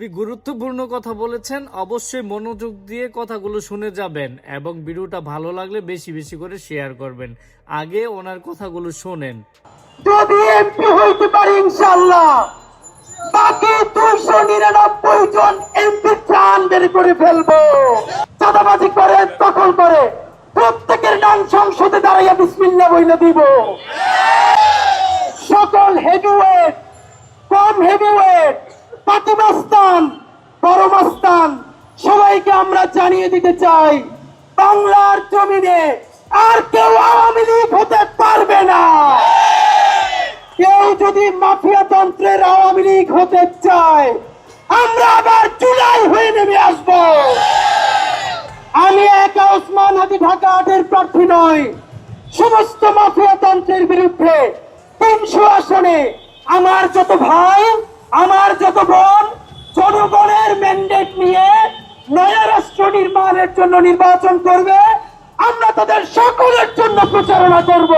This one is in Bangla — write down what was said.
খুবই গুরুত্বপূর্ণ কথা বলেছেন, অবশ্যই মনোযোগ দিয়ে কথাগুলো শুনে যাবেন এবং ভিডিওটা ভালো লাগলে বেশি বেশি করে শেয়ার করবেন। আগে ওনার কথাগুলো শোনেন। যদি এমপি হইতে পারি ইনশাল্লাহ বাকি দুইশো নিরানব্বই জন এমপি চান বের করে ফেলব। চাঁদাবাজি করে, দখল করে, প্রত্যেকের নাম সংসদে দাঁড়াইয়া বিসমিল্লা বইলে দিব। সকল হেভিওয়েট কম হেভিওয়েট সবাইকে আমরা জানিয়ে দিতে চাই, বাংলার জমিনে আর কেউ আওয়ামী লীগ হতে পারবে না। কেউ যদি মাফিয়া তন্ত্রের আওয়ামী লীগ হতে চায়, আমরা আবার চুলাই হয়ে নেমে আসব। আমি একা ওসমান হাদি ঢাকা আটের প্রার্থী নয় সমস্ত মাফিয়া তন্ত্রের বিরুদ্ধে তিনশো আসনে, আমার যত ভাই, আমার যত নির্মাণের জন্য নির্বাচন করবে আমরা তাদের সকলের জন্য প্রচারণা করব।